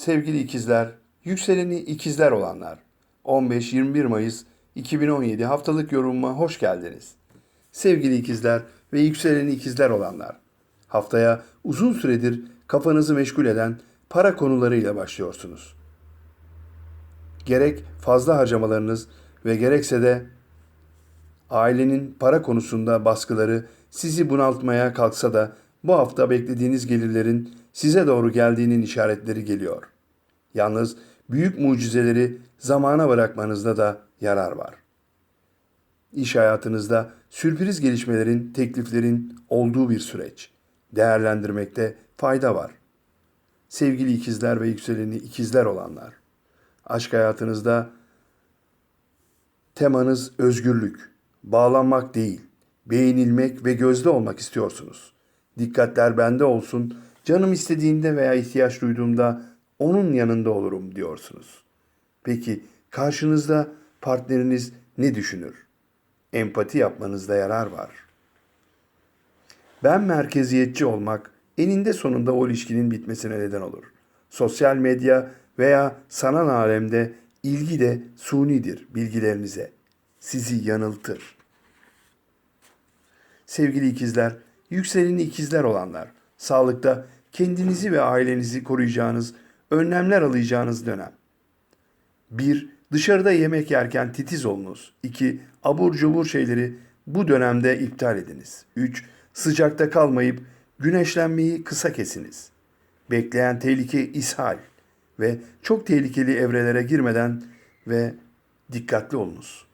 Sevgili ikizler, yükseleni ikizler olanlar. 15-21 Mayıs 2017 haftalık yorumuma hoş geldiniz. Sevgili ikizler ve yükseleni ikizler olanlar. Haftaya uzun süredir kafanızı meşgul eden para konularıyla başlıyorsunuz. Gerek fazla harcamalarınız ve gerekse de ailenin para konusunda baskıları sizi bunaltmaya kalksa da bu hafta beklediğiniz gelirlerin size doğru geldiğinin işaretleri geliyor. Yalnız büyük mucizeleri zamana bırakmanızda da yarar var. İş hayatınızda sürpriz gelişmelerin, tekliflerin olduğu bir süreç. Değerlendirmekte fayda var. Sevgili ikizler ve yükseleni ikizler olanlar. Aşk hayatınızda temanız özgürlük, bağlanmak değil, beğenilmek ve gözde olmak istiyorsunuz. Dikkatler bende olsun, canım istediğinde veya ihtiyaç duyduğumda onun yanında olurum diyorsunuz. Peki karşınızda partneriniz ne düşünür? Empati yapmanızda yarar var. Ben merkeziyetçi olmak eninde sonunda o ilişkinin bitmesine neden olur. Sosyal medya veya sanal alemde ilgi de sunidir bilgilerinize. Sizi yanıltır. Sevgili ikizler, yükseleni ikizler olanlar, sağlıkta kendinizi ve ailenizi koruyacağınız, önlemler alacağınız dönem. 1. Dışarıda yemek yerken titiz olunuz. 2. Abur cubur şeyleri bu dönemde iptal ediniz. 3. Sıcakta kalmayıp güneşlenmeyi kısa kesiniz. Bekleyen tehlike ishal ve çok tehlikeli evrelere girmeden ve dikkatli olunuz.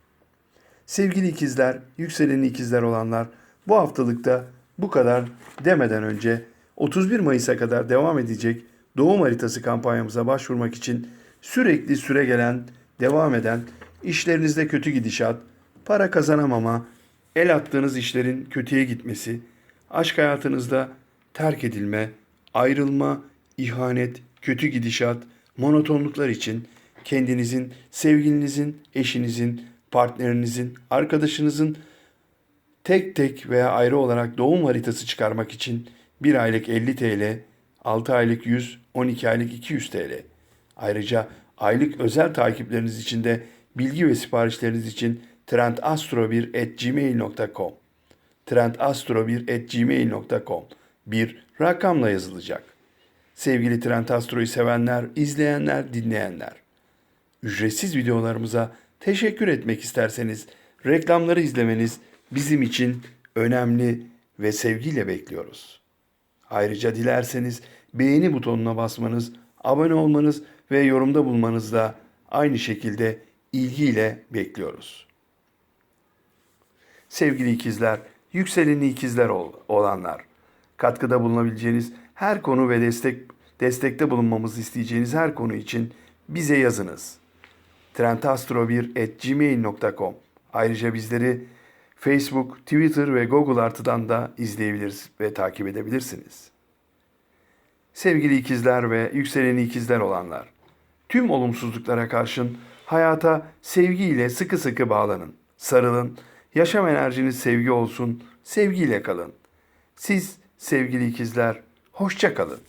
Sevgili ikizler, yükseleni ikizler olanlar bu haftalıkta bu kadar demeden önce 31 Mayıs'a kadar devam edecek doğum haritası kampanyamıza başvurmak için sürekli süre gelen, devam eden, işlerinizde kötü gidişat, para kazanamama, el attığınız işlerin kötüye gitmesi, aşk hayatınızda terk edilme, ayrılma, ihanet, kötü gidişat, monotonluklar için kendinizin, sevgilinizin, eşinizin, partnerinizin, arkadaşınızın tek tek veya ayrı olarak doğum haritası çıkarmak için 1 aylık 50 TL, 6 aylık 100, 12 aylık 200 TL. Ayrıca aylık özel takipleriniz için de bilgi ve siparişleriniz için trendastro1.gmail.com trendastro1.gmail.com bir rakamla yazılacak. Sevgili Trend Astro'yu sevenler, izleyenler, dinleyenler. Ücretsiz videolarımıza teşekkür etmek isterseniz reklamları izlemeniz bizim için önemli ve sevgiyle bekliyoruz. Ayrıca dilerseniz beğeni butonuna basmanız, abone olmanız ve yorumda bulmanız da aynı şekilde ilgiyle bekliyoruz. Sevgili ikizler, yükseleni ikizler ol- olanlar, katkıda bulunabileceğiniz her konu ve destek destekte bulunmamızı isteyeceğiniz her konu için bize yazınız. trendastro1.gmail.com Ayrıca bizleri Facebook, Twitter ve Google Artı'dan da izleyebilir ve takip edebilirsiniz. Sevgili ikizler ve yükseleni ikizler olanlar, tüm olumsuzluklara karşın hayata sevgiyle sıkı sıkı bağlanın, sarılın, yaşam enerjiniz sevgi olsun, sevgiyle kalın. Siz sevgili ikizler, hoşça kalın.